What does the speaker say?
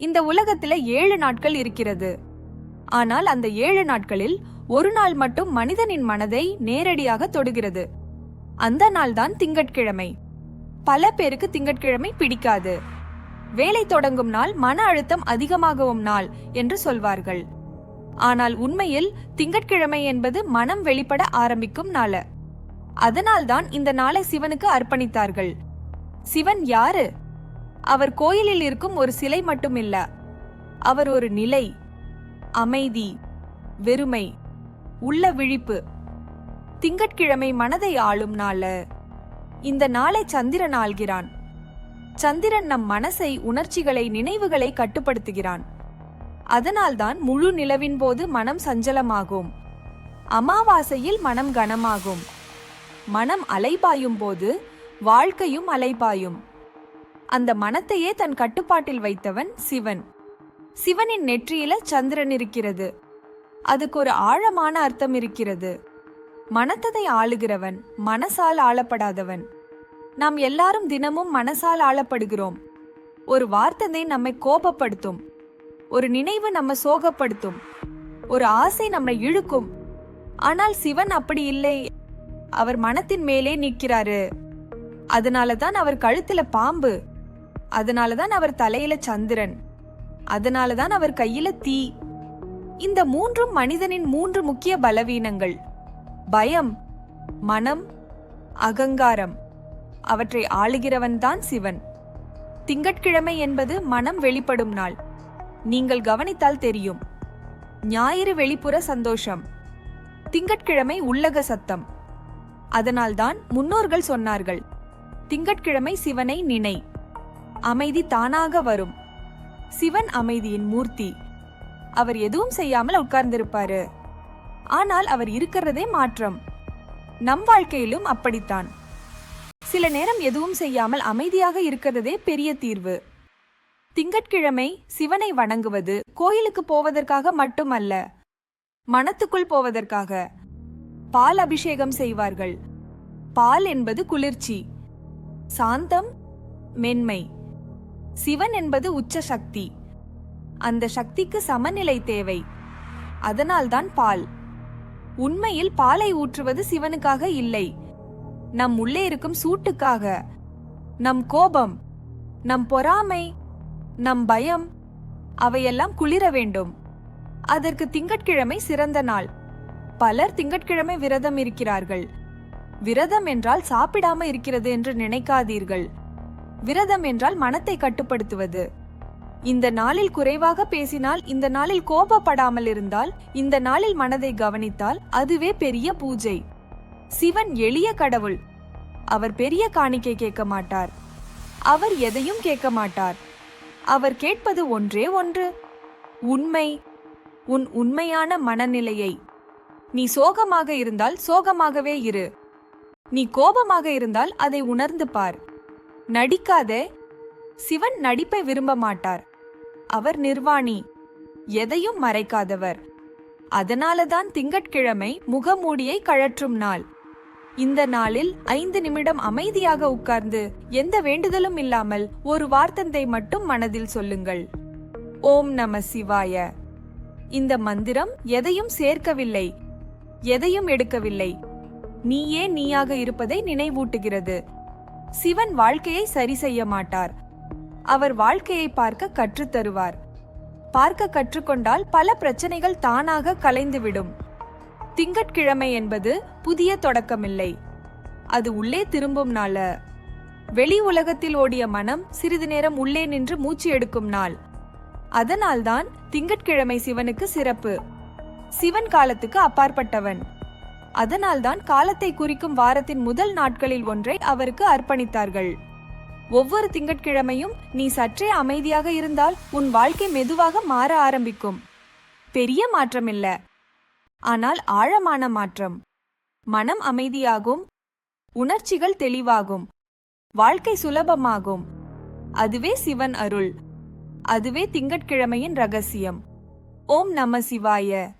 இந்த உலகத்துல ஏழு நாட்கள் இருக்கிறது. ஆனால் அந்த ஏழு நாட்களில் ஒரு நாள் மட்டும் மனிதனின் மனதை நேரடியாக தொடுகிறது. அந்த நாள் தான் திங்கட்கிழமை. பல பேருக்கு திங்கட்கிழமை பிடிக்காது. வேலை தொடங்கும் நாள் மன அழுத்தம் அதிகமாகவும் நாள் என்று சொல்வார்கள். ஆனால் உண்மையில் திங்கட்கிழமை என்பது மனம் வெளிப்பட ஆரம்பிக்கும் நாள். அதனால்தான் இந்த நாளை சிவனுக்கு அர்ப்பணித்தார்கள். சிவன் யாரு? அவர் கோயிலில் இருக்கும் ஒரு சிலை மட்டுமில்ல. அவர் ஒரு நிலை அமைதி வெறுமை உள்ள விழிப்பு. திங்கட்கிழமை மனதை ஆளும் நாள. இந்த நாளை சந்திரன் ஆள்கிறான். சந்திரன் நம் மனசை உணர்ச்சிகளை நினைவுகளை கட்டுப்படுத்துகிறான். அதனால்தான் முழு நிலவின் போது மனம் சஞ்சலமாகும். அமாவாசையில் மனம் கனமாகும். மனம் அலைபாயும் போது வாழ்க்கையும் அலைபாயும். அந்த மனத்தையே தன் கட்டுப்பாட்டில் வைத்தவன் சிவன். சிவனின் நெற்றியில சந்திரன் இருக்கிறது. அதுக்கு ஒரு ஆழமான அர்த்தம் இருக்கிறது. மனத்ததை ஆளுகிறவன் மனசால் ஆளப்படாதவன். நாம் எல்லாரும் தினமும் மனசால் ஆளப்படுகிறோம். ஒரு வார்த்தை நம்மை கோபப்படுத்தும். ஒரு நினைவு நம்ம சோகப்படுத்தும். ஒரு ஆசை நம்மை இழுக்கும். ஆனால் சிவன் அப்படி இல்லை. அவர் மனத்தின் மேலே நிற்கிறாரு. அதனாலதான் அவர் கழுத்துல பாம்பு. அதனாலதான் அவர் தலையில சந்திரன். அதனாலதான் அவர் கையில தீ. இந்த மூன்றும் மனிதனின் மூன்று முக்கிய பலவீனங்கள். பயம் மனம் அகங்காரம். அவற்றை ஆளுகிறவன்தான் சிவன். திங்கட்கிழமை என்பது மனம் வெளிப்படும் நாள். நீங்கள் கவனித்தால் தெரியும். ஞாயிறு வெளிப்புற சந்தோஷம். திங்கட்கிழமை உள்ளக சத்தம். அதனால்தான் முன்னோர்கள் சொன்னார்கள். திங்கட்கிழமை சிவனை நினை. அமைதி தானாக வரும். சிவன் அமைதியின் மூர்த்தி. அவர் எதுவும் செய்யாமல் உட்கார்ந்திருப்பாரு. ஆனால் அவர் இருக்கிறதே மாற்றம். நம் வாழ்க்கையிலும் அப்படித்தான். சில நேரம் எதுவும் செய்யாமல் அமைதியாக இருக்கிறதே பெரிய தீர்வு. திங்கட்கிழமை சிவனை வணங்குவது கோயிலுக்கு போவதற்காக மட்டுமல்ல மனத்துக்குள் போவதற்காக. பால் அபிஷேகம் செய்வார்கள். பால் என்பது குளிர்ச்சி. சாந்தம் மென்மை. சிவன் என்பது உச்ச சக்தி. அந்த சக்திக்கு சமநிலை தேவை. அதனால்தான் பால். உண்மையில் பாலை ஊற்றுவது சிவனுக்காக இல்லை. நம் உள்ளே இருக்கும் சூட்டுக்காக. நம் கோபம் நம் பொறாமை நம் பயம் அவையெல்லாம் குளிர வேண்டும். அதற்கு திங்கட்கிழமை சிறந்த நாள். பலர் திங்கட்கிழமை விரதம் இருக்கிறார்கள். விரதம் என்றால் சாப்பிடாம இருக்கிறது என்று நினைக்காதீர்கள். விரதம் என்றால் மனத்தை கட்டுப்படுத்துவது. இந்த நாளில் குறைவாக பேசினால் இந்த நாளில் கோபப்படாமல் இருந்தால் இந்த நாளில் மனதை கவனித்தால் அதுவே பெரிய பூஜை. சிவன் எளிய கடவுள். அவர் பெரிய காணிக்கை கேட்க மாட்டார். அவர் எதையும் கேட்க மாட்டார். அவர் கேட்பது ஒன்றே ஒன்று. உண்மை. உன் உண்மையான மனநிலையை. நீ சோகமாக இருந்தால் சோகமாகவே இரு. நீ கோபமாக இருந்தால் அதை உணர்ந்து பார். நடிக்காதே. சிவன் நடிப்பை விரும்ப மாட்டார். அவர் நிர்வாணி. எதையும் மறைக்காதவர். அதனாலதான் திங்கட்கிழமை முகமூடியை கழற்றும் நாள். இந்த நாளில் ஐந்து நிமிடம் அமைதியாக உட்கார்ந்து எந்த வேண்டுதலும் இல்லாமல் ஒரு வார்த்தந்தை மட்டும் மனதில் சொல்லுங்கள். ஓம் நம சிவாய. இந்த மந்திரம் எதையும் சேர்க்கவில்லை. எதையும் எடுக்கவில்லை. நீயே நீயாக இருப்பதை நினைவூட்டுகிறது. சிவன் வாழ்க்கையை சரி செய்ய மாட்டார். அவர் வாழ்க்கையை பார்க்க கற்றுத்தருவார் பார்க்க கற்றுக்கொண்டால் பல பிரச்சனைகள் தானாக கலைந்துவிடும். திங்கட்கிழமை என்பது புதிய தொடக்கமில்லை. அது உள்ளே திரும்பும் நாள. வெளி உலகத்தில் ஓடிய மனம் சிறிது நேரம் உள்ளே நின்று மூச்சு எடுக்கும் நாள். அதனால்தான் திங்கட்கிழமை சிவனுக்கு சிறப்பு. சிவன் காலத்துக்கு அப்பாற்பட்டவன். அதனால்தான் காலத்தை குறிக்கும் வாரத்தின் முதல் நாட்களில் ஒன்றை அவருக்கு அர்ப்பணித்தார்கள். ஒவ்வொரு திங்கட்கிழமையும் நீ சற்றே அமைதியாக இருந்தால் உன் வாழ்க்கை மெதுவாக மாற ஆரம்பிக்கும். பெரிய மாற்றம் இல்ல ஆனால் ஆழமான மாற்றம். மனம் அமைதியாகும். உணர்ச்சிகள் தெளிவாகும். வாழ்க்கை சுலபமாகும். அதுவே சிவன் அருள். அதுவே திங்கட்கிழமையின் ரகசியம். ஓம் நம சிவாய.